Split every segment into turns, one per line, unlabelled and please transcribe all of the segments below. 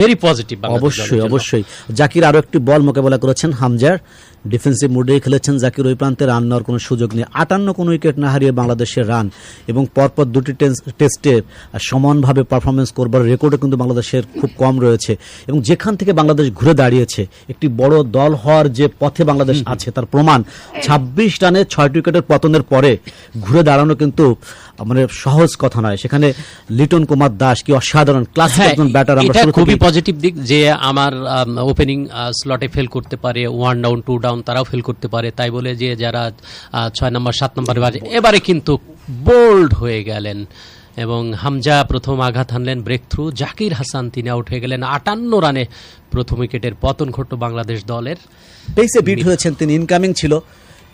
Very positive
অবশ্যই অবশ্যই। জাকির আরও একটি বল মোকাবেলা করেছেন হামজার। ডিফেন্সিভ মুডে খেলেছেন জাকির ওই প্রান্তে রান নেওয়ার কোনো সুযোগ নেই। আটান্ন কোনো উইকেট না হারিয়ে বাংলাদেশের রান। এবং পরপর দুটি টেস- টেস্টে সমানভাবে পারফরমেন্স করবার রেকর্ডও কিন্তু বাংলাদেশের খুব কম রয়েছে। এবং যেখান থেকে বাংলাদেশ ঘুরে দাঁড়িয়েছে একটি বড় দল হওয়ার যে পথে বাংলাদেশ আছে তার প্রমাণ। ছাব্বিশ রানে ছয়টি উইকেটের পতনের পরে ঘুরে দাঁড়ানো কিন্তু মানে সহজ কথা নয়। সেখানে লিটন কুমার দাস কি অসাধারণ
ক্লাস
একজন ব্যাটার আমরা
খুবই পজিটিভ দিক যে আমার ওপেনিং স্লটে ফেল করতে পারে ওয়ান ডাউন টু ডাউন তারাও ফেল করতে পারে। তাই বলে যে যারা ছয় নম্বর সাত নম্বরে বাজে এবারে কিন্তু বোল্ড হয়ে গেলেন এবং হামজা প্রথম আঘাত হানলেন ব্রেক থ্রু জাকির হাসান তিনি আউট হয়ে গেলেন আটান্ন রানে প্রথম উইকেটের পতন ঘটল বাংলাদেশ দলের।
পেসে বিট হয়েছেন তিনি ইনকামিং ছিল।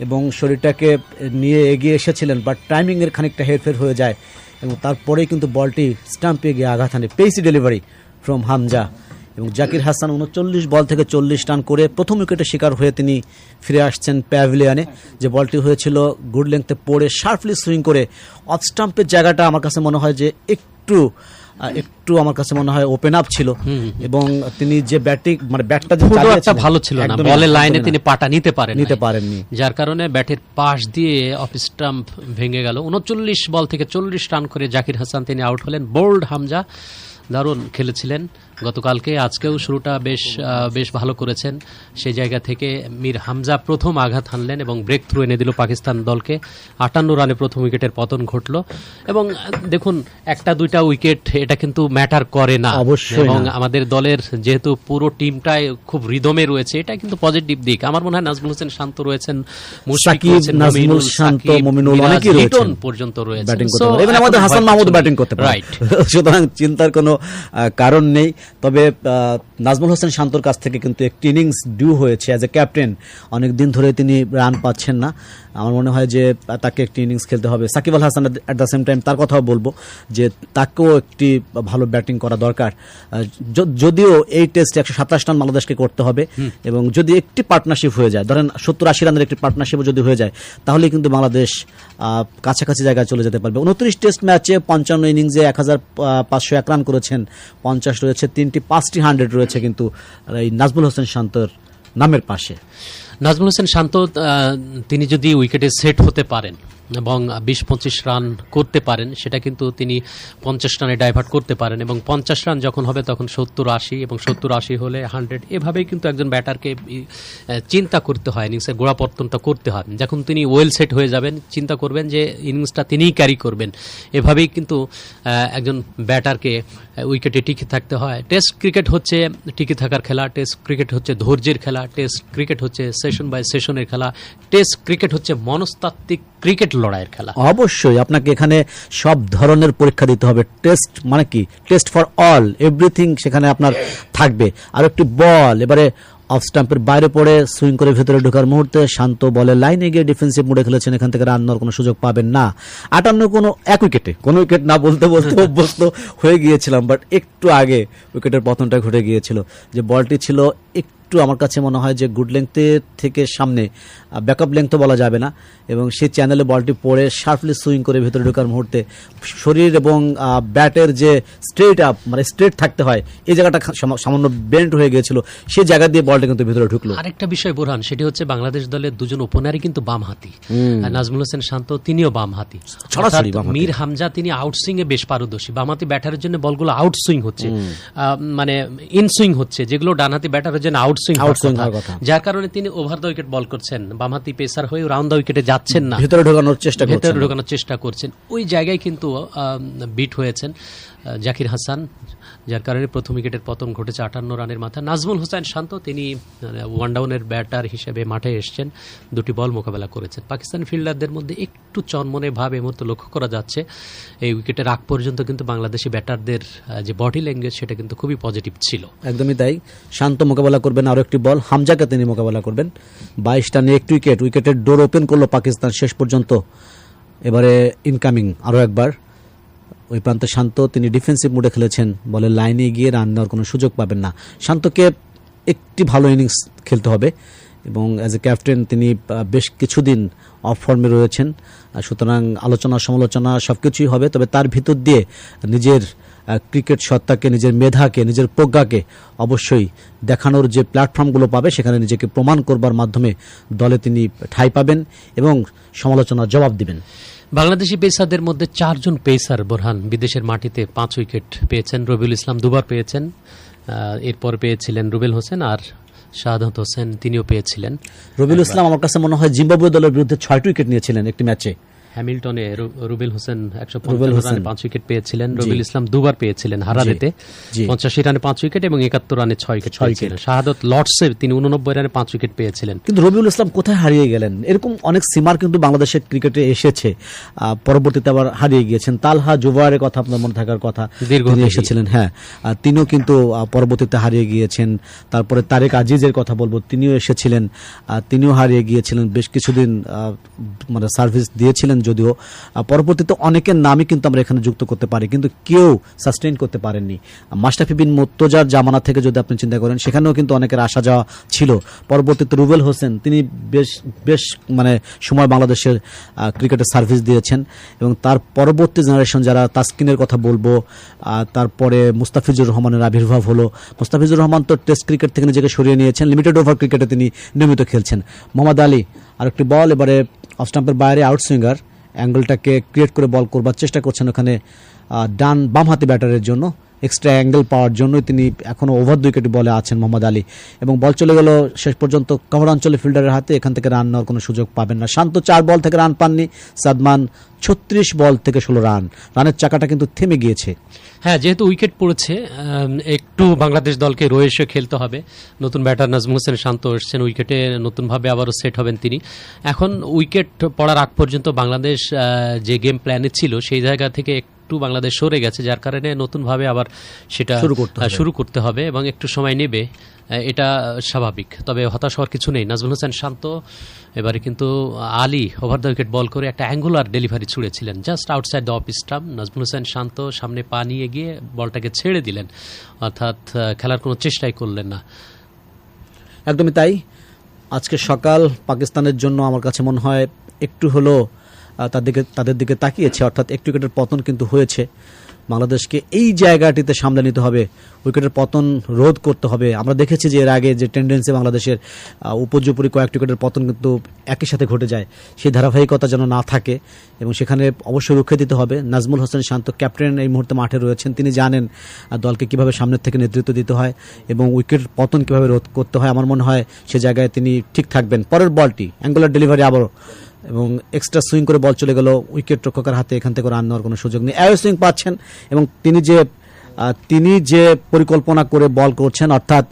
এবং শরীরটাকে নিয়ে এগিয়ে এসেছিলেন বাট টাইমিং এর খানিকটা হেরফের হয়ে যায় এবং তারপরেই কিন্তু বলটি স্টাম্পে গিয়ে আঘাত হানে। পেসি ডেলিভারি ফ্রম হামজা এবং জাকির হাসান উনচল্লিশ বল থেকে চল্লিশ রান করে প্রথম উইকেটে শিকার হয়ে তিনি ফিরে আসছেন প্যাভিলিয়ানে। যে বলটি হয়েছিল গুড লেংথে পড়ে শার্পলি সুইং করে অফ স্টাম্পের জায়গাটা আমার কাছে মনে হয় যে একটু একটু আমার কাছে মনে হয় ওপেন আপ ছিল। এবং তিনি যে ব্যাটিং মানে ব্যাটটা যে
একটা ভালো ছিল না। বলে লাইনে তিনি পাটা নিতে পারেন
নিতে পারেননি।
যার কারণে ব্যাটের পাশ দিয়ে অফ স্টাম্প ভেঙে গেল। উনচল্লিশ বল থেকে চল্লিশ রান করে জাকির হাসান তিনি আউট হলেন। বোল্ড হামজা দারুণ খেলেছিলেন। গতকালকে আজকেও শুরুটা বেশ বেশ ভালো করেছেন। সেই জায়গা থেকে মীর হামজা প্রথম আঘাত হানলেন এবং ব্রেক থ্রু এনে দিল পাকিস্তান দলকে। আটান্ন রানে প্রথম উইকেটের পতন ঘটলো। এবং দেখুন একটা দুইটা উইকেট এটা কিন্তু ম্যাটার করে না।
অবশ্যই
এবং আমাদের দলের যেহেতু পুরো টিমটাই খুব রিদমে রয়েছে এটা কিন্তু পজিটিভ দিক। আমার মনে হয় নাজমুল হোসেন শান্ত রয়েছেন। পর্যন্ত রয়েছে
আমাদের হাসান মাহমুদ ব্যাটিং করতে
রাইট
সুতরাং চিন্তার কোনো কারণ নেই। তবে নাজমুল হোসেন শান্তর কাছ থেকে কিন্তু একটি ইনিংস ডিউ হয়েছে অ্যাজ এ ক্যাপ্টেন অনেকদিন ধরে তিনি রান পাচ্ছেন না। আমার মনে হয় যে তাকে একটি ইনিংস খেলতে হবে। Shakib Al Hasan at the same time তার কথাও বলব যে তাকেও একটি ভালো ব্যাটিং করা দরকার। যদিও এই টেস্টে একশো সাতাশ রান বাংলাদেশকে করতে হবে এবং যদি একটি পার্টনারশিপ হয়ে যায় ধরেন সত্তর আশি রানের একটি পার্টনারশিপও যদি হয়ে যায় তাহলে কিন্তু বাংলাদেশ কাছাকাছি জায়গায় চলে যেতে পারবে। উনত্রিশ টেস্ট ম্যাচে পঞ্চান্ন ইনিংসে এক হাজার পাঁচশো এক রান করেছেন। পঞ্চাশ রয়েছে তিনটি পাঁচটি হান্ড্রেড রয়েছে কিন্তু এই নাজমুল হোসেন শান্তর নামের পাশে।
নাজমুল হোসেন শান্ত তিনি যদি উইকেটে সেট হতে পারেন এবং বিশ পঁচিশ রান করতে পারেন, সেটা কিন্তু তিনি পঞ্চাশ রানে ডাইভার্ট করতে পারেন এবং পঞ্চাশ রান যখন হবে তখন সত্তর আশি এবং সত্তর আশি হলে হান্ড্রেড। এভাবেই কিন্তু একজন ব্যাটারকে চিন্তা করতে হয়, ইনিংসের গোড়াপত্তনটা করতে হয়। যখন তিনি ওয়েল সেট হয়ে যাবেন, চিন্তা করবেন যে ইনিংসটা তিনিই ক্যারি করবেন। এভাবেই কিন্তু একজন ব্যাটারকে উইকেটে টিকে থাকতে হয়। টেস্ট ক্রিকেট হচ্ছে টিকে থাকার খেলা, টেস্ট ক্রিকেট হচ্ছে ধৈর্যের খেলা, টেস্ট ক্রিকেট হচ্ছে সেশন বাই সেশনের খেলা। টেস্ট ক্রিকেট হচ্ছে মনস্তাত্ত্বিক ক্রিকেট লড়াইয়ের খেলা।
অবশ্যই আপনাকে এখানে সব ধরনের পরীক্ষা দিতে হবে। টেস্ট মানে কি? টেস্ট ফর অল এভরিথিং সেখানে আপনার থাকবে। আর একটি বল এবারে অফ স্টাম্পের বাইরে পড়ে সুইং করে ভেতরে ঢোকার মুহূর্তে শান্ত বলে লাইনে গিয়ে ডিফেন্সিভ মুডে খেলেছেন এখান থেকে রান নেওয়ার কোনো সুযোগ পাবেন না। আটান্ন কোনো এক উইকেটে কোনো উইকেট না বলতে বলতে অভ্যস্ত হয়ে গিয়েছিলাম বাট একটু আগে উইকেটের পতনটা ঘটে গিয়েছিল। যে বলটি ছিল একটু আমার কাছে মনে হয় যে গুড লেংথের থেকে সামনে ব্যাকআপ লেংথ বলা যাবে না এবং সেই চ্যানেলে বলটি পড়ে শার্পলি সুইং করে ভেতরে ঢোকার মুহূর্তে শরীর এবং ব্যাটের যে স্ট্রেট আপ মানে স্ট্রেট থাকতে হয় এই জায়গাটা সামান্য বেন্ট হয়ে গিয়েছিল সেই জায়গা দিয়ে বলটা কিন্তু ভেতরে ঢুকলো।
আরেকটা বিষয় বোরহান সেটি হচ্ছে বাংলাদেশ দলের দুজন ওপেনারই কিন্তু বাম হাতি। নাজমুল হোসেন শান্ত তিনিও বাম হাতি। মীর হামজা তিনি আউটসুইং এ বেশ পারদর্শী। বামহাতি ব্যাটারের জন্য বলগুলো আউটসুইং হচ্ছে। মানে ইনসুইং হচ্ছে যেগুলো ডানহাতি ব্যাটারের জন্য আউটসুইং
Outswing হওয়ার কথা।
যার কারণে তিনি ওভার দ্য উইকেট বল করছেন। বামহাতি পেসার হয়ে রাউন্ড দ্য উইকেটে যাচ্ছেন না।
ভেতরে ঢোকানোর চেষ্টা
ভেতরে ঢোকানোর চেষ্টা করছেন। ওই জায়গায় কিন্তু বিট হয়েছেন জাকির হাসান যার কারণে প্রথম উইকেটের পতন ঘটেছে আটান্ন রানের মাথায়। নাজমুল হোসেন শান্ত তিনি ওয়ান ডাউনের ব্যাটার হিসেবে মাঠে এসেছেন। দুটি বল মোকাবেলা করেছেন। পাকিস্তান ফিল্ডারদের মধ্যে একটু চনমনে ভাব এই মুহূর্তে লক্ষ্য করা যাচ্ছে। এই উইকেটের আগ পর্যন্ত কিন্তু বাংলাদেশি ব্যাটারদের যে বডি ল্যাঙ্গুয়েজ সেটা কিন্তু খুবই পজিটিভ ছিল।
একদমই তাই। শান্ত মোকাবেলা করবেন আরও একটি বল। হামজাকে তিনি মোকাবেলা করবেন। বাইশ রানে একটি উইকেট। উইকেটের ডোর ওপেন করল পাকিস্তান। শেষ পর্যন্ত এবারে ইনকামিং আরও একবার। ওই প্রান্তে শান্ত, তিনি ডিফেন্সিভ মুডে খেলেছেন। বলে লাইনে গিয়ে রান নেওয়ার কোনো সুযোগ পাবেন না। শান্তকে একটি ভালো ইনিংস খেলতে হবে এবং অ্যাজ এ ক্যাপ্টেন তিনি বেশ কিছুদিন অফ ফর্মে রয়েছেন। সুতরাং আলোচনা, সমালোচনা সব কিছুই হবে। তবে তার ভিতর দিয়ে নিজের ক্রিকেট সত্তাকে নিজের মেধাকে নিজের প্রজ্ঞাকে অবশ্যই দেখানোর যে প্ল্যাটফর্মগুলো পাবে সেখানে নিজেকে প্রমাণ করবার মাধ্যমে দলে তিনি ঠাঁই পাবেন এবং সমালোচনার জবাব দিবেন।
বাংলাদেশি পেসারদের মধ্যে চারজন পেসার বোরহান বিদেশের মাটিতে পাঁচ উইকেট পেয়েছেন রবিউল ইসলাম দুবার পেয়েছেন এরপর পেয়েছিলেন রুবেল হোসেন আর শাহাদত হোসেন তিনিও পেয়েছিলেন।
রবিউল ইসলাম আমার কাছে মনে হয় জিম্বাবুয়ে দলের বিরুদ্ধে ছয়টি উইকেট নিয়েছিলেন একটি ম্যাচে।
হ্যামিল্টনে রুবেল হোসেন একশো
রুবেল।
রানে পাঁচ উইকেট পেয়েছিলেন। রবিউল ইসলাম দুবার পেয়েছিলেন হারারেতে পঞ্চাশি রানে পাঁচ উইকেট এবং একাত্তর রানে ছয় উইকেট পেয়েছিলেন। শাহাদত লর্ডসে তিনি উননব্বই রানে পাঁচ উইকেট পেয়েছিলেন।
কিন্তু রবিউল ইসলাম কোথায় হারিয়ে গেলেন? এরকম অনেক সিমার কিন্তু বাংলাদেশের ক্রিকেটে এসেছে। পরবর্তীতে আবার হারিয়ে গিয়েছেন। তালহা জুবায়ের কথা আপনার মনে থাকার কথা
দীর্ঘ
এসেছিলেন হ্যাঁ। আর তিনিও কিন্তু পরবর্তীতে হারিয়ে গিয়েছেন। তারপরে তারেক আজিজের কথা বলব তিনিও এসেছিলেন। তিনিও হারিয়ে গিয়েছিলেন। বেশ কিছুদিন মানে সার্ভিস দিয়েছিলেন যদিও পরবর্তীতে অনেকের নামই কিন্তু আমরা এখানে যুক্ত করতে পারি, কিন্তু কেউ সাস্টেইন করতে পারেননি। মাস্টাফি বিন মুর্তজার জামানা থেকে যদি আপনি চিন্তা করেন, সেখানেও কিন্তু অনেকের আসা যাওয়া ছিল। পরবর্তীতে রুবেল হোসেন, তিনি বেশ বেশ মানে সময় বাংলাদেশের ক্রিকেটের সার্ভিস দিয়েছেন এবং তার পরবর্তী জেনারেশন যারা, তাসকিনের কথা বলব তারপরে মুস্তাফিজুর রহমানের আবির্ভাব হলো। মুস্তাফিজুর রহমান তো টেস্ট ক্রিকেট থেকে নিজেকে সরিয়ে নিয়েছেন লিমিটেড ওভার ক্রিকেটে তিনি নিয়মিত খেলছেন। মোহাম্মদ আলী, আরেকটি বল এবারে অফ স্টাম্পের বাইরে আউটসুইঙ্গার অ্যাঙ্গেলটাকে ক্রিয়েট করে বল করবার চেষ্টা করছেন ওখানে ডান বাম হাতি ব্যাটারের জন্য। এক্সট্রা অ্যাঙ্গেল পাওয়ার জন্যই তিনি এখনও ওভার দুই উইকেট বলে আছেন মোহাম্মদ আলী। এবং বল চলে গেল শেষ পর্যন্ত কভার অঞ্চলে ফিল্ডারের হাতে, এখান থেকে রান নেওয়ার কোনো সুযোগ পাবেন না। শান্ত চার বল থেকে রান পাননি, সাদমান ছত্রিশ বল থেকে ষোলো রান রানের চাকাটা কিন্তু থেমে গিয়েছে।
হ্যাঁ যেহেতু উইকেট পড়েছে একটু বাংলাদেশ দলকে রয়েসে খেলতে হবে। নতুন ব্যাটার নাজমুল হোসেন শান্ত এসছেন উইকেটে নতুনভাবে আবারও সেট হবেন তিনি। এখন উইকেট পড়ার আগ পর্যন্ত বাংলাদেশ যে গেম প্ল্যানে ছিল, সেই জায়গা থেকে একটু বাংলাদেশ সরে গেছে যার কারণে নতুনভাবে আবার সেটা
শুরু করতে।
শুরু করতে হবে এবং একটু সময় নেবে। এটা স্বাভাবিক। তবে হতাশ হওয়ার কিছু নেই। নাজমুল হোসেন শান্ত। এবারে কিন্তু Ali over the wicket ball করে একটা angular delivery ছুড়েছিলেন। Just outside the off stump Najmul Hossain Shanto সামনে পা নিয়ে গিয়ে বলটাকে ছেড়ে দিলেন। অর্থাৎ খেলার কোনো চেষ্টাই করলেন না।
একদমই তাই। আজকে সকাল পাকিস্তানের জন্য আমার কাছে মনে হয় একটু হলো দিকে তাদের দিকে তাকিয়েছে। অর্থাৎ একটু উইকেটের পতন কিন্তু হয়েছে। বাংলাদেশকে এই জায়গাটিতে সামলে নিতে হবে। উইকেটের পতন রোধ করতে হবে। আমরা দেখেছি যে এর আগে যে টেন্ডেন্সি বাংলাদেশের উপর্যুপরি কয়েকটি উইকেটের পতন কিন্তু একই সাথে ঘটে যায়। সেই ধারাবাহিকতা যেন না থাকে এবং সেখানে অবশ্যই রুখে দিতে হবে। নাজমুল হোসেন শান্ত ক্যাপ্টেন এই মুহূর্তে মাঠে রয়েছেন। তিনি জানেন দলকে কীভাবে সামনের থেকে নেতৃত্ব দিতে হয় এবং উইকেট পতন কীভাবে রোধ করতে হয়। আমার মনে হয় সে জায়গায় তিনি ঠিক থাকবেন। পরের বলটি অ্যাঙ্গুলার ডেলিভারি আবারও। এবং এক্সট্রা সুইং করে বল চলে গেল উইকেট রক্ষকের হাতে এখান থেকে রান নেওয়ার কোনো সুযোগ নেই। অ্যাওয়ে সুইং পাচ্ছেন এবং তিনি যে তিনি যে পরিকল্পনা করে বল করছেন অর্থাৎ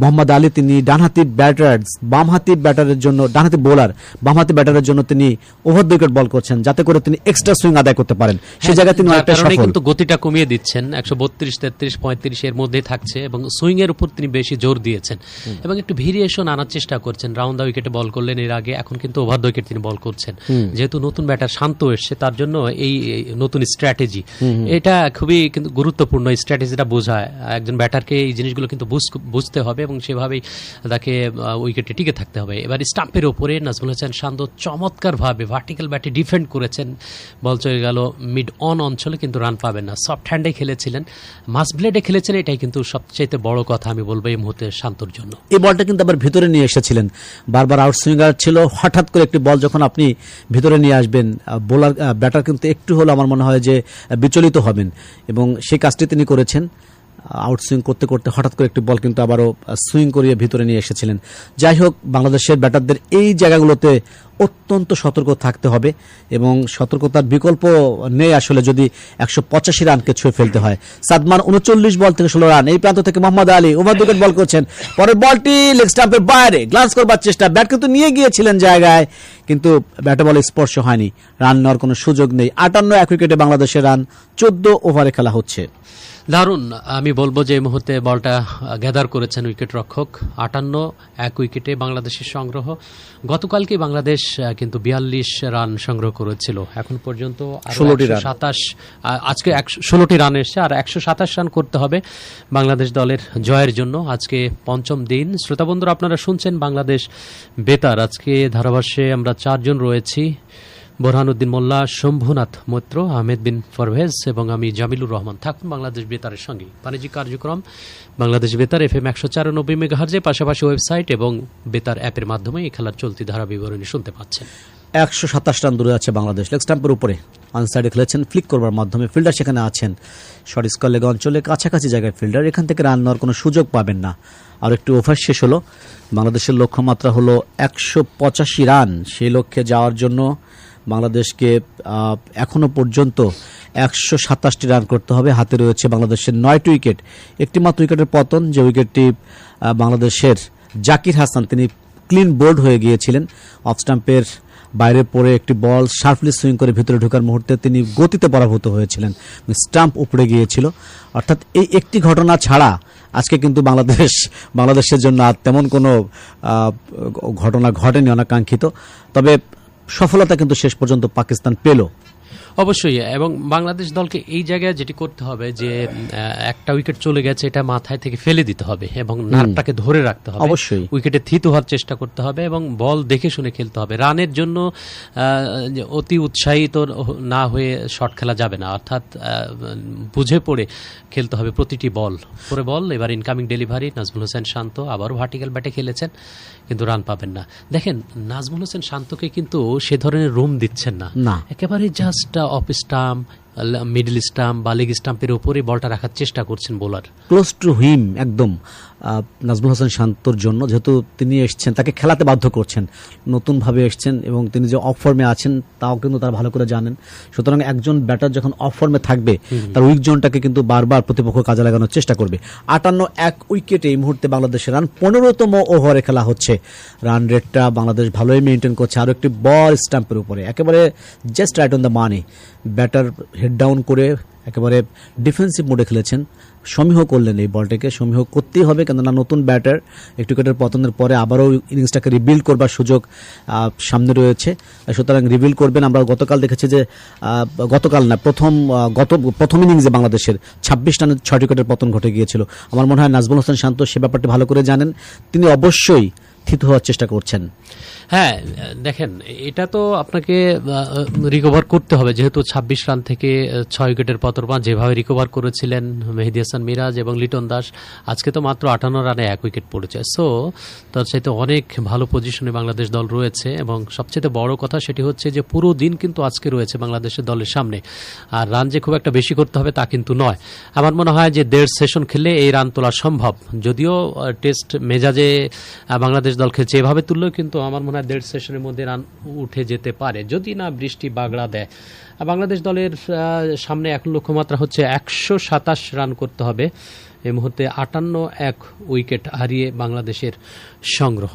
মোহাম্মদ আলী তিনি ডানহাতি ব্যাটার বামহাতি ব্যাটারের জন্য ডানহাতি বোলার বামহাতি ব্যাটারের জন্য তিনি ওভার দ্য উইকেট বল করছেন যাতে করে তিনি এক্সট্রা সুইং আদায় করতে পারেন। সেই জায়গায় তিনি অনেকটা সফল।
কিন্তু গতিটা কমিয়ে দিচ্ছেন একশো বত্রিশ তেত্রিশ পঁয়ত্রিশ এর মধ্যে থাকছে এবং সুইং এর উপর তিনি বেশি জোর দিয়েছেন। এবং একটু ভেরিয়েশন আনার চেষ্টা করছেন রাউন্ড দা উইকেটে বল করলেন এর আগে এখন কিন্তু ওভার দ্য উইকেট তিনি বল করছেন। যেহেতু নতুন ব্যাটার শান্ত এসছে তার জন্য এই নতুন স্ট্র্যাটেজি। এটা খুবই কিন্তু গুরুত্বপূর্ণ। এই স্ট্র্যাটেজিটা বোঝায়। একজন ব্যাটারকে এই জিনিসগুলো কিন্তু বুঝতে হবে এবং সেভাবেই তাকে উইকেটে টিকে থাকতে হবে। এবার স্টাম্পের ওপরে নাজমুল হোসেন শান্ত চমৎকারভাবে ভার্টিক্যাল ব্যাটে ডিফেন্ড করেছেন। বল চলে গেল মিড অন অঞ্চলে কিন্তু রান পাবেন না। সফট হ্যান্ডে খেলেছিলেন। মাস ব্লেডে খেলেছেন এটাই কিন্তু সবচেয়ে বড় কথা আমি বলব এই মুহূর্তে শান্তর জন্য।
এই বলটা কিন্তু আবার ভিতরে নিয়ে এসেছিলেন। বারবার আউটসুইঙ্গার ছিল। হঠাৎ করে একটি বল যখন আপনি ভিতরে নিয়ে আসবেন বোলার ব্যাটার কিন্তু একটু হলো আমার মনে হয় যে বিচলিত হবেন। এবং সেই কাজটি তিনি করেছেন। আউটসুইং করতে করতে হঠাৎ করে একটি বল কিন্তু আবারও সুইং করিয়ে ভিতরে নিয়ে এসেছিলেন। যাই হোক, বাংলাদেশের ব্যাটারদের এই জায়গাগুলোতে অত্যন্ত সতর্ক থাকতে হবে এবং সতর্কতার বিকল্প নেই আসলে যদি একশো পঁচাশি রানকে ছুঁয়ে ফেলতে হয়। সাদমান উনচল্লিশ বল থেকে ষোলো রান। এই প্রান্ত থেকে Mohammad Ali over wicket ball করছেন। পরের বলটি লেগ স্টাম্পের বাইরে, গ্লান্স করবার চেষ্টা। ব্যাট কিন্তু নিয়ে গিয়েছিলেন জায়গায়, কিন্তু ব্যাটে বলে স্পর্শ হয়নি। রান নেওয়ার কোনো সুযোগ নেই। আটান্ন এক উইকেটে বাংলাদেশের রান, চোদ্দ ওভারে খেলা হচ্ছে।
দারুণ। আমি বলব যে এই মুহূর্তে বলটা গ্যাদার করেছেন উইকেট রক্ষক আটান্ন এক উইকেটে বাংলাদেশের সংগ্রহ। গতকালকে বাংলাদেশ কিন্তু বিয়াল্লিশ রান সংগ্রহ করেছিল। এখন পর্যন্ত
16টি রান।
সাতাশ আজকে ষোলোটি রান এসছে। আর একশো সাতাশ রান করতে হবে বাংলাদেশ দলের জয়ের জন্য। আজকে পঞ্চম দিন। শ্রোতাবন্ধুরা আপনারা শুনছেন বাংলাদেশ বেতার। আজকে ধারাভাষ্যে আমরা চারজন রয়েছি। বোরহানুদ্দিন মোল্লা, শম্ভুনাথ মৈত্র, আহমেদ বিন ফরভেজ এবং আমি জামিলুর রহমান থাকুন বাংলাদেশ বেতারের সঙ্গে। বাণিজ্যিক কার্যক্রম বাংলাদেশ বেতার এফ এম একশো চারানব্বই মেগাহার্জে, পাশাপাশি ওয়েবসাইট এবং বেতার অ্যাপের মাধ্যমে এই খেলার চলতি ধারা বিবরণী শুনতে পাচ্ছেন।
একশো সাতাশ রান দূরে আছে বাংলাদেশ। লেগ স্টাম্পের উপরে আনসাইডে খেলেছেন ফ্লিক করবার মাধ্যমে। ফিল্ডার সেখানে আছেন শর্ট লেগ অঞ্চলে। কাছাকাছি জায়গায় ফিল্ডার। এখান থেকে রান নেওয়ার কোনো সুযোগ পাবেন না। আর একটু ওভার শেষ হলো। বাংলাদেশের লক্ষ্যমাত্রা হলো একশো পঁচাশি রান। সেই লক্ষ্যে যাওয়ার জন্য বাংলাদেশকে আহ, এখনও পর্যন্ত একশো সাতাশটি রান করতে হবে। হাতে রয়েছে বাংলাদেশের নয়টি উইকেট। একটি মাত্র উইকেটের পতন যে উইকেটটি বাংলাদেশের জাকির হাসান তিনি ক্লিন বোল্ড হয়ে গিয়েছিলেন। অফ স্টাম্পের বাইরে পড়ে একটি বল শার্পলি সুইং করে ভিতরে ঢোকার মুহূর্তে তিনি গতিতে পরাভূত হয়েছিলেন। স্টাম্প উপড়ে গিয়েছিল। অর্থাৎ এই একটি ঘটনা ছাড়া আজকে কিন্তু বাংলাদেশ বাংলাদেশের জন্য আর তেমন কোনো ঘটনা ঘটেনি অনাকাঙ্ক্ষিত। তবে সফলতা কিন্তু শেষ পর্যন্ত পাকিস্তান পেল।
অবশ্যই এবং বাংলাদেশ দলকে এই জায়গায় যেটি করতে হবে যে একটা উইকেট চলে গেছে এটা মাথায় থেকে ফেলে দিতে হবে এবং নারটাকে ধরে রাখতে হবে।
অবশ্যই।
উইকেটে থিত হওয়ার চেষ্টা করতে হবে এবং বল দেখে শুনে খেলতে হবে। রানের জন্য যে অতি উৎসাহিত না হয়ে শট খেলা যাবে না অর্থাৎ বুঝে পড়ে খেলতে হবে প্রতিটি বল। পরে বল এবার ইনকামিং ডেলিভারি নাজমুল হোসেন শান্ত আবারও ভার্টিক্যাল ব্যাটে খেলেছেন। কিন্তু রান পাবেন না দেখেন নাজমুল হোসেন শান্তকে কিন্তু সে ধরনের রুম দিচ্ছেন না। একেবারে just off stump middle stump বা লেগ স্টাম্পের উপরে বলটা রাখার চেষ্টা করছেন বোলার।
ক্লোজ টু হিম একদম নাজমুল হাসান শান্তর জন্য যেহেতু তিনি এসছেন তাকে খেলাতে বাধ্য করছেন। নতুনভাবে এসছেন এবং তিনি যে অফ ফর্মে আছেন তাও কিন্তু তারা ভালো করে জানেন। সুতরাং একজন ব্যাটার যখন অফ ফর্মে থাকবে তার উইক জোনটাকে কিন্তু বারবার প্রতিপক্ষ কাজে লাগানোর চেষ্টা করবে। আটান্ন এক উইকেটে এই মুহূর্তে বাংলাদেশের রান পনেরোতম ওভারে খেলা হচ্ছে। রান রেটটা বাংলাদেশ ভালোই মেনটেন করছে। আরও একটি বল স্টাম্পের উপরে। একেবারে just right on the money batter head down করে একেবারে ডিফেন্সিভ মোডে খেলেছেন। সমীহ করলেন এই বলটাকে, সমীহ করতেই হবে, কেননা নতুন ব্যাটার একটু উইকেটের পতনের পরে আবারও ইনিংসটাকে রিবিল্ড করবার সুযোগ সামনে রয়েছে। সুতরাং রিবিল্ড করবেন। আমরা গতকাল দেখেছি যে গতকাল না, প্রথম গত, প্রথম ইনিংসে বাংলাদেশের ছাব্বিশ রানের ছয়টি উইকেটের পতন ঘটে গিয়েছিল। আমার মনে হয় নাজমুল হোসেন শান্ত সে ব্যাপারটি ভালো করে জানেন। তিনি অবশ্যই থিত হওয়ার চেষ্টা করছেন।
হ্যাঁ দেখেন, এটা তো আপনাকে রিকভার করতে হবে। যেহেতু ২৬ রান থেকে ছয় উইকেটের পতন পান যেভাবে রিকভার করেছিলেন মেহেদি হাসান মিরাজ এবং লিটন দাস, আজকে তো মাত্র আটান্ন রানে এক উইকেট পড়েছে। সো তার সাথে অনেক ভালো পজিশনে বাংলাদেশ দল রয়েছে এবং সবচেয়ে বড় কথা সেটি হচ্ছে যে পুরো দিন কিন্তু আজকে রয়েছে বাংলাদেশের দলের সামনে। আর রান যে খুব একটা বেশি করতে হবে তা কিন্তু নয়। আমার মনে হয় যে দেড় সেশন খেলে এই রান তোলা সম্ভব। যদিও টেস্ট মেজাজে বাংলাদেশ দল খেলছে এভাবে তুললেও কিন্তু আমার মনে হয় দেড় সেশনের মধ্যে রান উঠে যেতে পারে। যদি না বৃষ্টি বাগড়া দেয়, বাংলাদেশ দলের সামনে এক লক্ষ্যমাত্রা হচ্ছে একশো সাতাশ রান করতে হবে। এই মুহূর্তে আটান্ন এক উইকেট হারিয়ে বাংলাদেশের সংগ্রহ।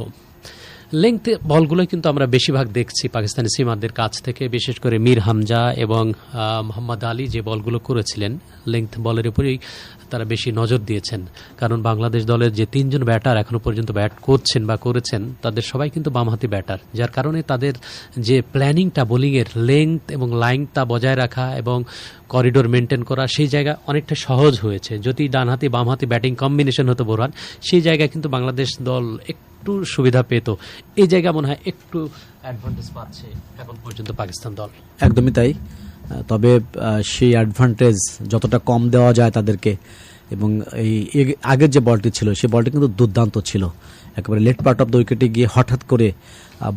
লেংথ বলগুলো কিন্তু আমরা বেশিরভাগ দেখছি পাকিস্তানি সীমাদের কাছ থেকে, বিশেষ করে মীর হামজা এবং মোহাম্মদ আলী যে বলগুলো করেছিলেন, লেংথ বলের উপরেই তারা বেশি নজর দিয়েছেন। কারণ বাংলাদেশ দলের যে তিনজন ব্যাটার এখনও পর্যন্ত ব্যাট করছেন বা করেছেন, তাদের সবাই কিন্তু বামহাতি ব্যাটার। যার কারণে তাদের যে প্ল্যানিংটা, বোলিংয়ের লেংথ এবং লাইনটা বজায় রাখা এবং করিডোর মেনটেন করা, সেই জায়গা অনেকটা সহজ হয়েছে। যদি ডানহাতি বামহাতি ব্যাটিং কম্বিনেশন হতো বোরহান, সেই জায়গায় কিন্তু বাংলাদেশ দল একটু সুবিধা পেত। এই জায়গা মনে হয় একটু অ্যাডভান্টেজ পাচ্ছে এখন পর্যন্ত পাকিস্তান দল।
একদমই তাই। তবে সেই অ্যাডভান্টেজ যতটা কম দেওয়া যায় তাদেরকে, এবং এই আগের যে বলটি ছিল, সেই বলটি কিন্তু দুর্দান্ত ছিল। একেবারে লেট পার্ট অফ দ্য উইকেটে গিয়ে হঠাৎ করে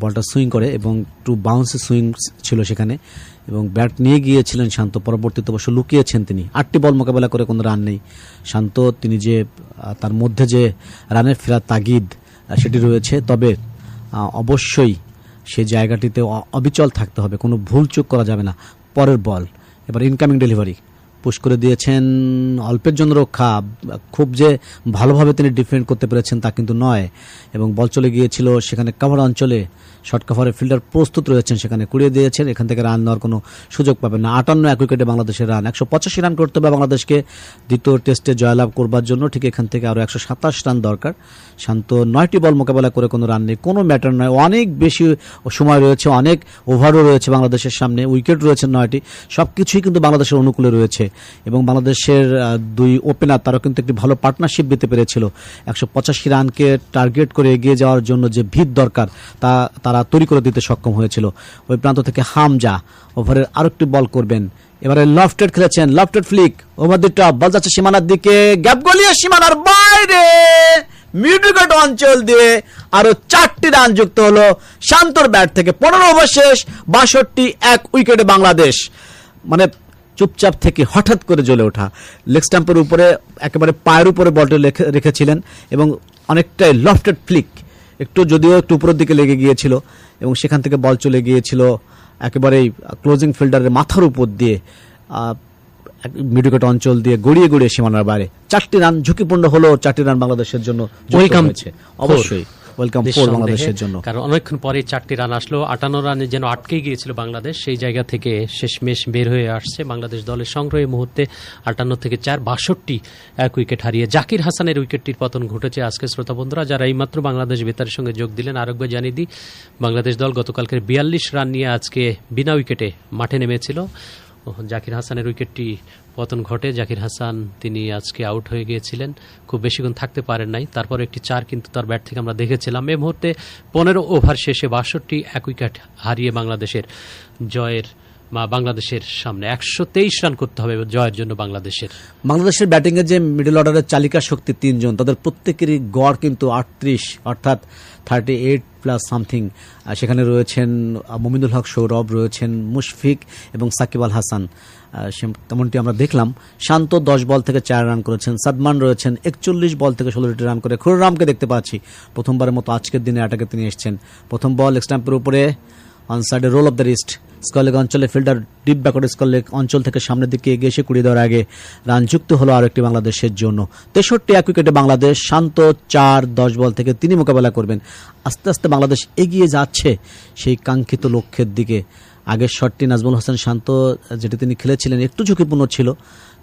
বলটা সুইং করে এবং টু বাউন্সে সুইং ছিল সেখানে, এবং ব্যাট নিয়ে গিয়েছিলেন শান্ত। পরবর্তীতে অবশ্য লুকিয়েছেন তিনি। আটটি বল মোকাবেলা করে কোনো রান নেই। শান্ত, তিনি যে তার মধ্যে যে রানের ফেরার তাগিদ সেটি রয়েছে। তবে অবশ্যই সে জায়গাটিতে অবিচল থাকতে হবে। কোনো ভুল চুক করা যাবে না। পরের বল। এবার ইনকামিং ডেলিভারি পুশ করে দিয়েছেন, অল্পের জন্য রক্ষা। খুব যে ভালোভাবে তিনি ডিফেন্ড করতে পেরেছেন তা কিন্তু নয়। এবং বল চলে গিয়েছিল সেখানে কাভার অঞ্চলে। শর্ট কাভারে ফিল্ডার প্রস্তুত রয়েছেন সেখানে। কুড়িয়ে দিয়েছেন, এখান থেকে রান নেওয়ার কোনো সুযোগ পাবেন না। আটান্ন এক উইকেটে বাংলাদেশের রান। একশো পঁচাশি রান করতে হবে বাংলাদেশকে। দ্বিতীয় টেস্টে জয়লাভ করবার জন্য ঠিক এখান থেকে আরও একশো সাতাশ রান দরকার। শান্ত নয়টি বল মোকাবেলা করে কোনো রান নেই। কোনো ম্যাটার নয়। অনেক বেশি সময় রয়েছে, অনেক ওভারও রয়েছে বাংলাদেশের সামনে। উইকেট রয়েছে নয়টি। সব কিছুই কিন্তু বাংলাদেশের অনুকূলে রয়েছে। এবং বাংলাদেশের দুই ওপেনার তারাও কিন্তু একটি ভালো পার্টনারশিপ দিতে পেরেছিল। একশো পঁচাশি রানকে টার্গেট করে এগিয়ে যাওয়ার জন্য যে ভিত দরকার, তা তারা তৈরি করে দিতে সক্ষম হয়েছিল। ওই প্রান্ত থেকে হামজা ওভারের আরও একটি বল করবেন। এবারে লফটেড খেলেছেন। Lofted flick over the top ball যাচ্ছে সীমানার দিকে। গ্যাপ গলিয়ে সীমানার বাইরে। মিডউইকেট অঞ্চল দিয়ে আরও চারটি রান যুক্ত হলো। শান্তর ব্যাট থেকে পনেরো ওভার শেষ, বাষট্টি এক উইকেটে বাংলাদেশ। মানে চুপচাপ থেকে হঠাৎ করে জ্বলে ওঠা। লেগ স্টাম্পের উপরে, একেবারে পায়ের উপরে বলটা রেখে- রেখেছিলেন এবং অনেকটাই লফটেড ফ্লিক একটু যদিও একটু উপরের দিকে লেগে গিয়েছিল এবং সেখান থেকে বল চলে গিয়েছিল একেবারেই ক্লোজিং ফিল্ডারের মাথার উপর দিয়ে মিডুকেট অঞ্চল দিয়ে গড়িয়ে গড়িয়ে সীমানার বাইরে। চারটি রান ঝুঁকিপূর্ণ হলেও চারটি রান বাংলাদেশের জন্য অবশ্যই। ওয়েলকাম ফোর বাংলাদেশের জন্য।
কারণ অনেকক্ষণ পরে চারটি রান আসলো। আটান্ন রানে যেন আটকে গিয়েছিল বাংলাদেশ সেই জায়গা থেকে শেষমেশ বের হয়ে আসছে বাংলাদেশ দলের সংগ্রহ মুহূর্তে আটান্ন থেকে চার বাষট্টি এক উইকেট হারিয়ে। জাকির হাসানের উইকেটটির পতন ঘটেছে আজকে শ্রোতা বন্ধুরা যারা এইমাত্র বাংলাদেশ বেতারের সঙ্গে যোগ দিলেন আরেকবার জানিয়ে দিই বাংলাদেশ দল গতকালকের বিয়াল্লিশ রান নিয়ে আজকে বিনা উইকেটে মাঠে নেমেছিল। জাকির হাসানের উইকেটটি পতন ঘটে। জাকির হাসান, তিনি আজকে আউট হয়ে গিয়েছিলেন। খুব বেশিক্ষণ থাকতে পারেন নাই। তারপর একটি চার কিন্তু তার ব্যাট থেকে আমরা দেখেছিলাম। এ মুহূর্তে পনেরো ওভার শেষে বাষট্টি এক উইকেট হারিয়ে বাংলাদেশের জয়ের বাংলাদেশের সামনে। একশো তেইশ রান করতে হবে জয়ের জন্য বাংলাদেশের।
বাংলাদেশের ব্যাটিং এর যে মিডল অর্ডারের চালিকা শক্তি তিনজন, তাদের প্রত্যেকেরই গড় কিন্তু আটত্রিশ, অর্থাৎ থার্টি এইট প্লাস সামথিং সেখানে রয়েছেন মমিনুল হক, সৌরভ, রয়েছেন মুশফিক এবং সাকিব আল হাসান। তেমনটি আমরা দেখলাম। শান্ত দশ বল থেকে চার রান করেছেন, সাদমান রয়েছেন একচল্লিশ বল থেকে ষোলোটি রান করে খুররামকে দেখতে পাচ্ছি। প্রথমবারের মতো আজকের দিনে অ্যাটাকে তিনি এসেছেন। প্রথম বল স্ট্যাম্পের উপরে অন সাইডে roll off the wrist square leg অঞ্চলে ফিল্ডার ডিপ ব্যাকওয়ার্ড স্কলেগ অঞ্চল থেকে সামনের দিকে এগিয়ে এসে কুড়িয়ে দেওয়ার আগে রান যুক্ত হলো আর একটি বাংলাদেশের জন্য। তেষট্টি এক উইকেটে বাংলাদেশ শান্ত চার, দশ বল থেকে তিনি মোকাবেলা করবেন। আস্তে আস্তে বাংলাদেশ এগিয়ে যাচ্ছে সেই কাঙ্ক্ষিত লক্ষ্যের দিকে। আগের শটটি নাজমুল হোসেন শান্ত, যেটি তিনি খেলেছিলেন, একটু ঝুঁকিপূর্ণ ছিল।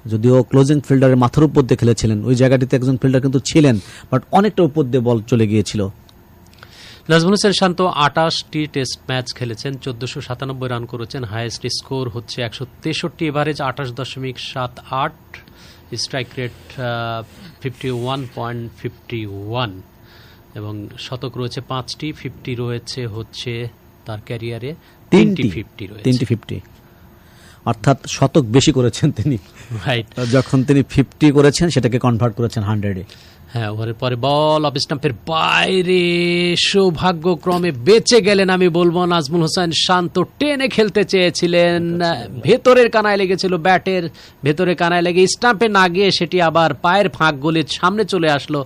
যদিও ক্লোজিং ফিল্ডারের মাথার উপর দিয়ে খেলেছিলেন। ওই জায়গাটিতে একজন ফিল্ডার কিন্তু ছিলেন, বাট অনেকটা উপর দিয়ে বল চলে গিয়েছিল।
নাজমুল হোসেন শান্ত আটাশটি টেস্ট ম্যাচ খেলেছেন চোদ্দশো সাতানব্বই রান করেছেন হায়েস্ট স্কোর হচ্ছে একশো তেষট্টি এভারেজ আটাশ দশমিক সাত আট strike rate fifty one point fifty one এবং শতক রয়েছে পাঁচটি ফিফটি রয়েছে হচ্ছে তার ক্যারিয়ারে তিনটি ফিফটি রয়েছে।
তিনটি ফিফটি। অর্থাৎ শতক বেশি করেছেন তিনি।
রাইট
যখন তিনি ফিফটি করেছেন সেটাকে কনভার্ট করেছেন হান্ড্রেডে
হ্যাঁ ওভারের পরে বল অফ স্টাম্পের বাইরে সৌভাগ্যক্রমে বেঁচে গেলেন আমি বলব নাজমুল হোসেন শান্ত টেনে খেলতে চেয়েছিলেন। ভেতরের কানায় লেগেছিল ব্যাটের ভেতরে কানায় লেগে স্টাম্পে না গিয়ে সেটি আবার পায়ের ফাঁক গলে সামনে চলে আসলো।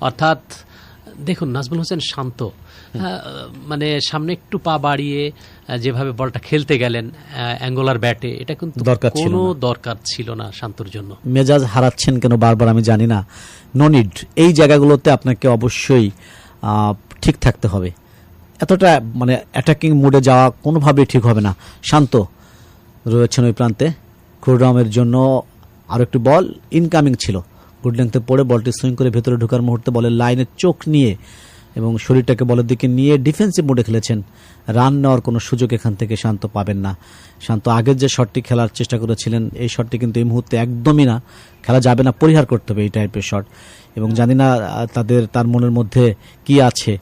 অর্থাৎ দেখুন নাজমুল হোসেন শান্ত। মানে সামনে একটু পা বাড়িয়ে যেভাবে বলটা খেলতে গেলেন অ্যাঙ্গোলার ব্যাটে এটা কিন্তু
দরকার ছিল
কোনো দরকার ছিল না শান্তর জন্য।
মেজাজ হারাচ্ছেন কেন বারবার আমি জানি না। নো নিড এই জায়গাগুলোতে আপনাকে অবশ্যই ঠিক থাকতে হবে। এতটা মানে অ্যাটাকিং মুডে যাওয়া কোনোভাবেই ঠিক হবে না। শান্ত রয়েছেন ওই প্রান্তে। খুররামের জন্য আরও একটি বল ইনকামিং ছিল। গুড লেন্থে পড়ে বলটি সুইং করে ভেতরে ঢোকার মুহূর্তে বলের লাইনে চোখ নিয়ে এবং শরীরটাকে বলের দিকে নিয়ে ডিফেন্সিভ মোডে খেলেছেন। রান নেওয়ার কোনো সুযোগ এখান থেকে শান্ত পাবেন না। শান্ত, আগের যে শটটি খেলার চেষ্টা করেছিলেন, এই শটটি কিন্তু এই মুহূর্তে একদমই না। খেলা যাবে না, পরিহার করতে হবে এই টাইপের শট এবং জানি না তাদের, তার মনের মধ্যে কি আছে।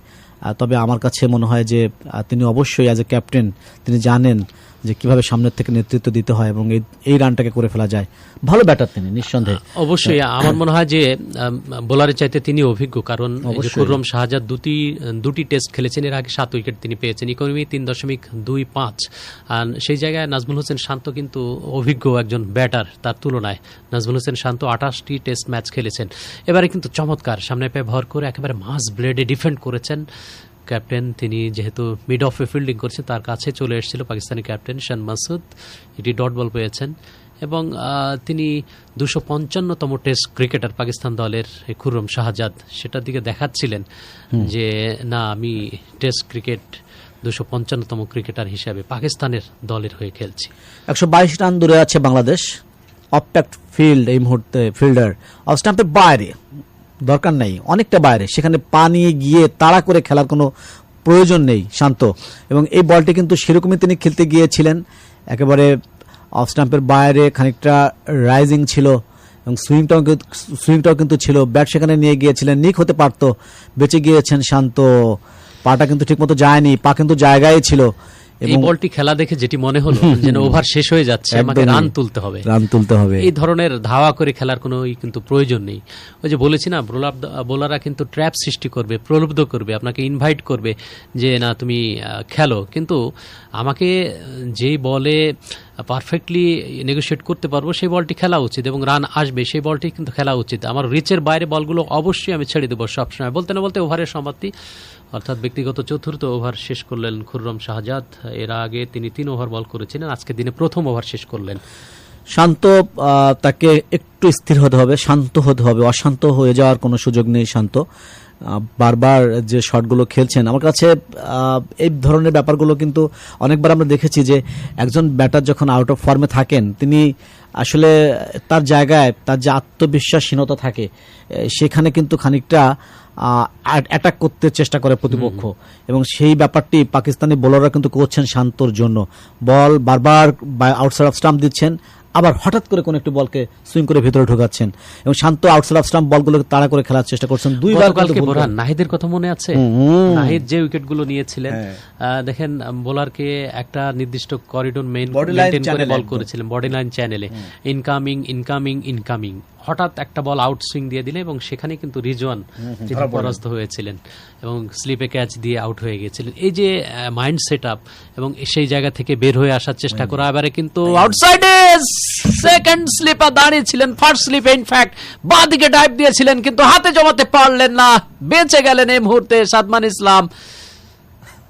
তবে আমার কাছে মনে হয় যে তিনি অবশ্যই অ্যাজ এ ক্যাপ্টেন তিনি জানেন যে কীভাবে সামনের থেকে নেতৃত্ব দিতে হয় এবং এই এই রানটাকে করে ফেলা যায়। ভালো ব্যাটার তিনি নিঃসন্দেহে।
অবশ্যই আমার মনে হয় যে বোলারের চাইতে তিনি অভিজ্ঞ কারণ। খুররম শাহজাদ দুটি দুটি টেস্ট খেলেছেন এর আগে সাত উইকেট তিনি পেয়েছেন ইকোনমি তিন দশমিক দুই পাঁচ। আর সেই জায়গায় নাজমুল হোসেন শান্ত কিন্তু অভিজ্ঞ একজন ব্যাটার তার তুলনায়। নাজমুল হোসেন শান্ত আঠাশটি টেস্ট ম্যাচ খেলেছেন। এবারে কিন্তু চমৎকার সামনে পেয়ে ভর করে একেবারে মাস ব্লেডে ডিফেন্ড করেছেন। ক্যাপ্টেন তিনি যেহেতু মিড অফে ফিল্ডিং করছেন তার কাছে চলে এসেছিল পাকিস্তানি ক্যাপ্টেন শান মাসুদ। এটি ডট বল পেয়েছেন। এবং তিনি দুশো পঞ্চান্নতম টেস্ট ক্রিকেটার পাকিস্তান দলের এই খুররম শাহজাদ। সেটার দিকে দেখাচ্ছিলেন যে না আমি টেস্ট ক্রিকেট দুশো পঞ্চান্নতম ক্রিকেটার হিসাবে পাকিস্তানের দলের হয়ে খেলছি।
একশো বাইশ রান দূরে আছে বাংলাদেশ। অপ্যাক্ট ফিল্ড এই মুহূর্তে ফিল্ডার অফ স্টাম্পের বাইরে। দরকার নেই। অনেকটা বাইরে। সেখানে পা নিয়ে গিয়ে তাড়া করে খেলার কোনো প্রয়োজন নেই, শান্ত। এবং এই বলটি কিন্তু সেরকমই তিনি খেলতে গিয়েছিলেন। একেবারে অফ স্টাম্পের বাইরে খানিকটা রাইজিং ছিল এবং সুইংটাও সুইংটাও কিন্তু ছিল। ব্যাট সেখানে নিয়ে গিয়েছিলেন। নিক হতে পারতো। বেঁচে গিয়েছেন শান্ত। পাটা কিন্তু ঠিকমতো যায়নি। পা কিন্তু জায়গায় ছিল।
এই বলটি খেলা দেখে যেটি মনে হলো যেন ওভার শেষ হয়ে যাচ্ছে আমাকে রান তুলতে হবে।
রান তুলতে হবে।
এই ধরনের ধাওয়া করে খেলার কোনো কিন্তু প্রয়োজন নেই। ওই যে বলেছি না বোলার বোলাররা কিন্তু ট্র্যাপ সৃষ্টি করবে প্রলুব্ধ করবে আপনাকে ইনভাইট করবে যে না তুমি খেলো। কিন্তু আমাকে যেই বলে পারফেক্টলি নেগোশিয়েট করতে পারব সেই বলটি খেলা উচিত এবং রান আসবে সেই বলটি কিন্তু খেলা উচিত। আমার রিচের বাইরে বলগুলো অবশ্যই আমি ছেড়ে দেবো সবসময়। বলতে না বলতে ওভারের সমাপ্তি অর্থাৎ ব্যক্তিগত চতুর্থ ওভার শেষ করলেন খুররম শাহজাদ। এর আগে তিনি তিন ওভার বল করেছিলেন, আজকে দিনে প্রথম ওভার শেষ করলেন।
শান্ত তাকে একটু স্থির হতে হবে, শান্ত হতে হবে, অশান্ত হয়ে যাওয়ার কোনো সুযোগ নেই শান্ত। বারবার যে শটগুলো খেলছেন আমার কাছে এই ধরনের ব্যাপারগুলো কিন্তু অনেকবার আমরা দেখেছি যে একজন ব্যাটার যখন আউট অফ ফর্মে থাকেন তিনি আসলে তার জায়গায় তার যে আত্মবিশ্বাসহীনতা থাকে সেখানে কিন্তু খানিকটা অ্যাটাক করতে চেষ্টা করে প্রতিপক্ষ। এবং সেই ব্যাপারটি পাকিস্তানি বোলাররা কিন্তু করছেন শান্তর জন্য। বল বারবার আউটসাইড অফ স্টাম্প দিচ্ছেন আবার হঠাৎ করে কোন একটি বলকে সুইং করে ভেতরে ঢোকাচ্ছেন এবং শান্ত আউটসাইড অফ স্টাম্প বলগুলোকে তাড়া করে খেলার চেষ্টা করছেন। দুই
বার
কালকে
বোরহান নাহিদের কথা মনে আছে? নাহিদ যে উইকেটগুলো নিয়েছিলেন
হ্যাঁ।
আহ, দেখেন বোলারকে একটা নির্দিষ্ট করিডোর মেইন মেইনটেইন করে বল করেছিলেন বডি লাইন চ্যানেলে ইনকামিং ইনকামিং ইনকামিং হঠাৎ একটা বল আউট সুইং দিয়ে দিলে এবং সেখানে কিন্তু রিজওয়ান তিনি পরাস্ত হয়েছিলেন এবং স্লিপে ক্যাচ দিয়ে আউট হয়ে গিয়েছিলেন। এই যে মাইন্ড সেট আপ এবং সেই জায়গা থেকে বের হয়ে আসার চেষ্টা করা। এবারে কিন্তু আউটসাইডে সেকেন্ড স্লিপে দাঁড়িয়েছিলেন ফার্স্ট স্লিপে ইনফ্যাক্ট বাঁ দিকে ডাইভ দিয়েছিলেন কিন্তু হাতে জমাতে পারলেন না। বেঁচে গেলেন এই মুহূর্তে সাদমান ইসলাম।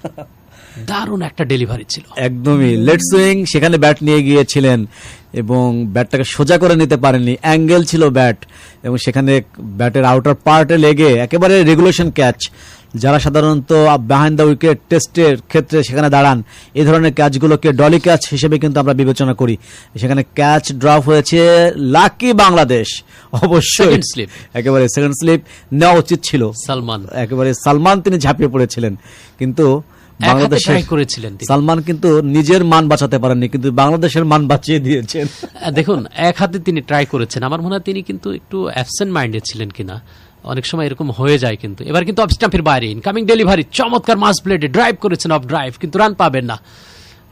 দারুণ একটা ডেলিভারি ছিল।
একদমই। লেট সুইং সেখানে ব্যাট নিয়ে গিয়েছিলেন এবং ব্যাটটাকে সোজা করে নিতে পারেননি। অ্যাঙ্গেল ছিল ব্যাট এবং সেখানে ব্যাটের আউটার পার্টে লেগে একেবারে রেগুলেশন ক্যাচ যারা সাধারণত বিহাইন্ড দ্য উইকেট টেস্টের ক্ষেত্রে সেখানে দাঁড়ান এই ধরনের ক্যাচগুলোকে ডলি ক্যাচ হিসেবে কিন্তু আমরা বিবেচনা করি। সেখানে ক্যাচ ড্রপ হয়েছে লাকি বাংলাদেশ। অবশ্যই
slip.
একেবারে সেকেন্ড স্লিপ নেওয়া উচিত ছিল।
সালমান।
একেবারে সালমান তিনি ঝাঁপিয়ে পড়েছিলেন। কিন্তু বাংলাদেশের
করেছিলেন
সালমান কিন্তু নিজের মান বাঁচাতে পারেননি কিন্তু বাংলাদেশের মান বাঁচিয়ে দিয়েছেন।
দেখুন এক হাতে তিনি ট্রাই করেছেন। আমার মনে হয় তিনি কিন্তু একটু অ্যাবসেন্ট মাইন্ডেড ছিলেন কিনা। অনেক সময় এরকম হয়ে যায় কিন্তু। এবার কিন্তু অফ স্টাম্পের বাইরে ইনকামিং ডেলিভারি চমৎকার মাস ব্লেডে ড্রাইভ করেছেন অফ ড্রাইভ কিন্তু রান পাবেন না।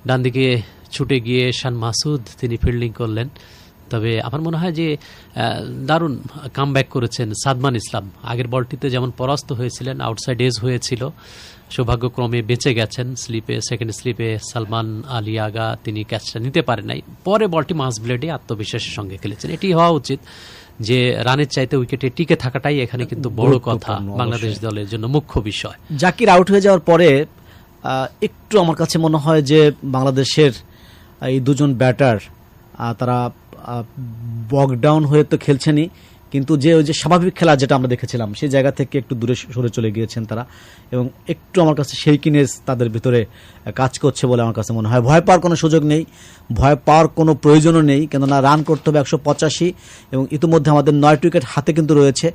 ডান দিকে ছুটে গিয়ে শান মাসুদ তিনি ফিল্ডিং করলেন। তবে আমার মনে হয় যে দারুণ কাম করেছেন সাদমান ইসলাম। আগের বলটিতে যেমন পরাস্ত হয়েছিলেন আউটসাইড এজ হয়েছিল সৌভাগ্যক্রমে বেঁচে গেছেন। স্লিপে সেকেন্ড স্লিপে সালমান আলী আগা তিনি ক্যাচটা নিতে পারেন নাই। পরে বলটি মাস ব্লেডে আত্মবিশ্বাসের সঙ্গে খেলেছেন। এটি হওয়া উচিত যে রানের চাইতে উইকেটে টিকে থাকাটাই এখানে কিন্তু বড় কথা বাংলাদেশ দলের জন্য মুখ্য বিষয়।
জাকির আউট হয়ে যাওয়ার পরে একটু আমার কাছে মনে হয় যে বাংলাদেশের এই দুজন ব্যাটার তারা বকডাউন হয়ে তো খেলছেনই, কিন্তু যে ওই যে স্বাভাবিক খেলা যেটা আমরা দেখেছিলাম, সেই জায়গা থেকে একটু দূরে সরে চলে গিয়েছেন তারা। এবং একটু আমার কাছে সেইকিনেস তাদের ভিতরে কাজ করছে বলে আমার কাছে মনে হয়। ভয় পাওয়ার কোনো সুযোগ নেই। ভয় পাওয়ার কোনো প্রয়োজনও নেই। কেননা রান করতে হবে একশো পঁচাশি এবং ইতিমধ্যে আমাদের নয় উইকেট হাতে কিন্তু রয়েছে।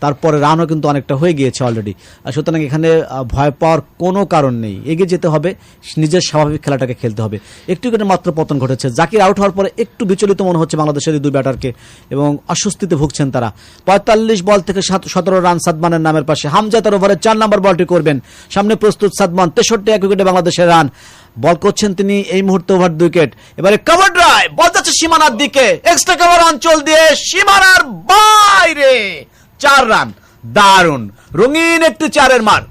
তারপরে রানও কিন্তু অনেকটা হয়ে গিয়েছে অলরেডি সুতরাং এখানে ভয় পাওয়ার কোনো কারণ নেই। এগিয়ে যেতে হবে। নিজের স্বাভাবিক খেলাটাকে খেলতে হবে। একটু উইকেটে মাত্র পতন ঘটেছে। জাকির আউট হওয়ার পরে একটু বিচলিত মনে হচ্ছে বাংলাদেশের দুই ব্যাটারকে এবং অস্বস্তিতে ভুগছেন তারা। পঁয়তাল্লিশ বল থেকে সাত, সতেরো রান সাদমানের নামের পাশে। হামজা তার ওভারে চার নম্বর বলটি করবেন। সামনে প্রস্তুত সাদমান। তেষট্টি এক উইকেটে বাংলাদেশের রান। বল করছেন তিনি এই মুহূর্তে ওভার দুই উইকেট এবারে কভার ড্রাইভ বল যাচ্ছে সীমানার দিকে। এক্সট্রা কভার অঞ্চল দিয়ে সীমানার বাইরে চার রান। দারুণ। রঙিন একটি চারের মার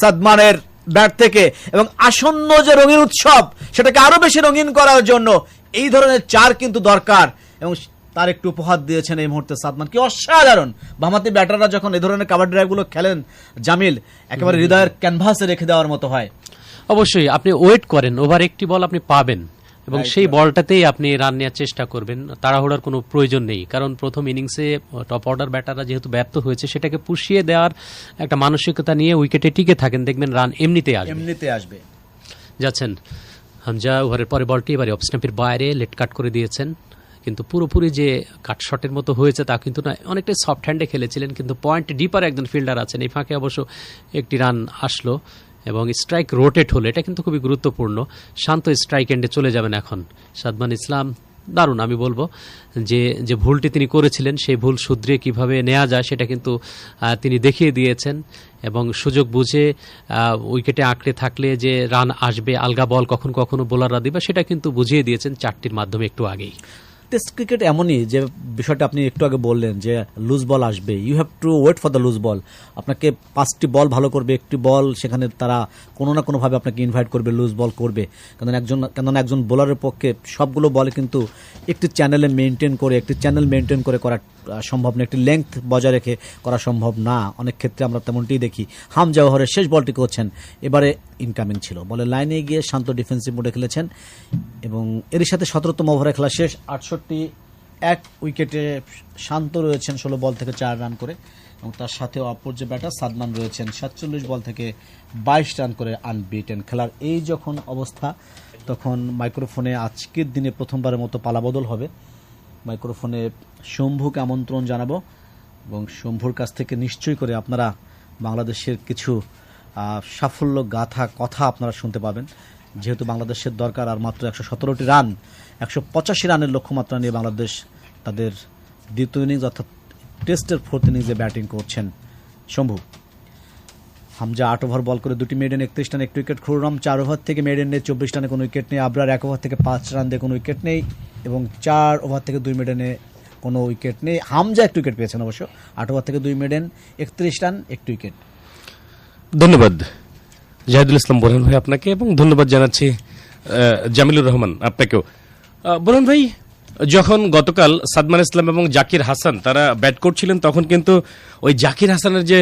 সাদমানের ব্যাট থেকে। এবং আসন্ন যে রঙিন উৎসব, সেটাকে আরও বেশি রঙিন করার জন্য এই ধরনের চার কিন্তু দরকার। এবং তার একটু উপহার দিয়েছেন এই মুহূর্তে সাদমান। কি অসাধারণ! বামাতি ব্যাটাররা যখন এই ধরনের কাভার ড্রাইভগুলো খেলেন, জামিল, একেবারে হৃদয়ের ক্যানভাসে রেখে দেওয়ার মতো হয়।
অবশ্যই আপনি ওয়েট করেন ওভার একটি বল আপনি পাবেন। এবং সেই বলটাতেই আপনি রান নেওয়ার চেষ্টা করবেন। তাড়াহুড়ার কোনো প্রয়োজন নেই কারণ প্রথম ইনিংসে টপ অর্ডার ব্যাটাররা যেহেতু ব্যর্থ হয়েছে সেটাকে পুষিয়ে দেওয়ার একটা মানসিকতা নিয়ে উইকেটে টিকে থাকেন দেখবেন রান এমনিতেই আসবে।
এমনিতে আসবে।
যাচ্ছেন হামজা ওভারের পরে বলটি এবারে অফ স্টাম্পের বাইরে লেট কাট করে দিয়েছেন। কিন্তু পুরোপুরি যে কাট শটের মতো হয়েছে তা কিন্তু না অনেকটাই সফট হ্যান্ডে খেলেছিলেন কিন্তু পয়েন্ট ডিপার একজন ফিল্ডার আছেন। এই ফাঁকে অবশ্য একটি রান আসলো। এবং স্ট্রাইক রোটেট হলে, এটা কিন্তু খুবই গুরুত্বপূর্ণ। শান্ত স্ট্রাইক এন্ডে চলে যাবেন এখন। সাদমান ইসলাম, দারুণ, আমি বলব যে যে ভুলটি তিনি করেছিলেন, সেই ভুল শুধরে কীভাবে নেওয়া যায় সেটা কিন্তু তিনি দেখিয়ে দিয়েছেন এবং সুযোগ বুঝে উইকেটে আঁকড়ে থাকলে যে রান আসবে, আলগা বল কখন কখনো বোলাররা দিবে, সেটা কিন্তু বুঝিয়ে দিয়েছেন চারটির মাধ্যমে একটু আগেই।
টেস্ট ক্রিকেট এমনই যে বিষয়টা আপনি একটু আগে বললেন যে লুজ বল আসবে। You have to wait for the loose ball আপনাকে পাঁচটি বল ভালো করবে, একটি বল সেখানে তারা কোনো না কোনোভাবে আপনাকে ইনভাইট করবে লুজ বল করবে। কেননা একজন কেননা একজন বোলারের পক্ষে সবগুলো বলে কিন্তু একটি চ্যানেলে মেনটেন করে, একটি চ্যানেল মেনটেন করে করা সম্ভব না, একটি লেংথ বজায় রেখে করা সম্ভব না। অনেক ক্ষেত্রে আমরা তেমনটিই দেখি। হাম জওহরের শেষ বলটি করছেন, এবারে ইনকামিং ছিল। বলে লাইনে গিয়ে শান্ত ডিফেন্সিভ মোডে খেলেছেন এবং এরই সাথে সতেরোতম ওভারে খেলা শেষ, আটষট্টি এক উইকেটে শান্ত রয়েছেন ষোলো বল থেকে চার রান করে এবং তার সাথে অপর যে ব্যাটার সাদমান রয়েছেন, সাতচল্লিশ বল থেকে বাইশ রান করে আনবিটেন খেলার এই যখন অবস্থা, তখন মাইক্রোফোনে আজকের দিনে প্রথমবারের মতো পালাবদল হবে। মাইক্রোফোনে শম্ভুকে আমন্ত্রণ জানাব এবং শম্ভুর কাছ থেকে নিশ্চয়ই করে আপনারা বাংলাদেশের কিছু সাফল্য গাথা কথা আপনারা শুনতে পাবেন। যেহেতু বাংলাদেশের দরকার আর মাত্র একশো সতেরোটি রান, একশো পঁচাশি রানের লক্ষ্যমাত্রা নিয়ে বাংলাদেশ তাদের দ্বিতীয় ইনিংস অর্থাৎ টেস্টের ফোর্থ ইনিংসে ব্যাটিং করছেন শম্ভু। হামজা আট ওভার বল করে দুটি মেডেন একত্রিশ রান একটি উইকেট। খুররাম চার ওভার থেকে মেডেন নেই চব্বিশ রানে কোনো উইকেট নেই। আবরার এক ওভার থেকে পাঁচ রান দিয়ে কোনো উইকেট নেই এবং চার ওভার থেকে দুই মেডেনে কোনো উইকেট নেই। হামজা একটি উইকেট পেয়েছেন অবশ্য। আট ওভার থেকে দুই মেডেন একত্রিশ রান, একটি উইকেট।
ধন্যবাদ। জাহিদুল ইসলাম বোরহান ভাই আপনাকে এবং ধন্যবাদ জানাচ্ছি জামিলুর রহমান আপনাকেও। বোরহান ভাই, যখন গতকাল সাদমান ইসলাম এবং জাকির হাসান তারা ব্যাট করছিলেন, তখন কিন্তু ওই জাকির হাসানের যে